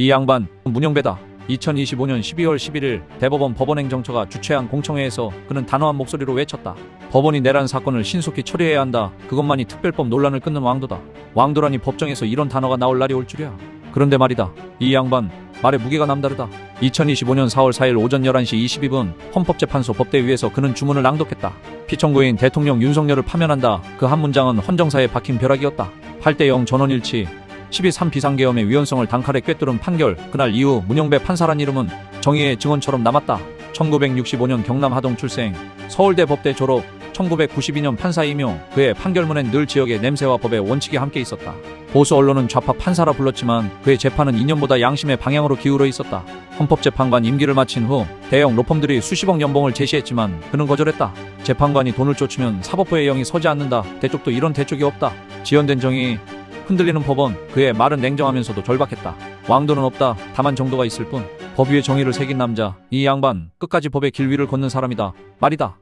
이 양반 문영배다. 2025년 12월 11일 대법원 법원행정처가 주최한 공청회에서 그는 단호한 목소리로 외쳤다. 법원이 내란 사건을 신속히 처리해야 한다. 그것만이 특별법 논란을 끊는 왕도다. 왕도라니 법정에서 이런 단어가 나올 날이 올 줄이야. 그런데 말이다. 이 양반 말에 무게가 남다르다. 2025년 4월 4일 오전 11시 22분 헌법재판소 법대위에서 그는 주문을 낭독했다. 피청구인 대통령 윤석열을 파면한다. 그 한 문장은 헌정사에 박힌 벼락이었다. 8대 0 전원일치 12.3 비상계엄의 위헌성을 단칼에 꿰뚫은 판결. 그날 이후 문영배 판사란 이름은 정의의 증언처럼 남았다. 1965년 경남 하동 출생. 서울대 법대 졸업. 1992년 판사이며 그의 판결문엔 늘 지역의 냄새와 법의 원칙이 함께 있었다. 보수 언론은 좌파 판사라 불렀지만 그의 재판은 이념보다 양심의 방향으로 기울어 있었다. 헌법재판관 임기를 마친 후 대형 로펌들이 수십억 연봉을 제시했지만 그는 거절했다. 재판관이 돈을 쫓으면 사법부의 영이 서지 않는다. 대쪽도 이런 대쪽이 없다. 지연된 정의 흔들리는 법원 그의 말은 냉정하면서도 절박했다. 왕도는 없다. 다만 정도가 있을 뿐 법 위에 정의를 새긴 남자 이 양반 끝까지 법의 길 위를 걷는 사람이다. 말이다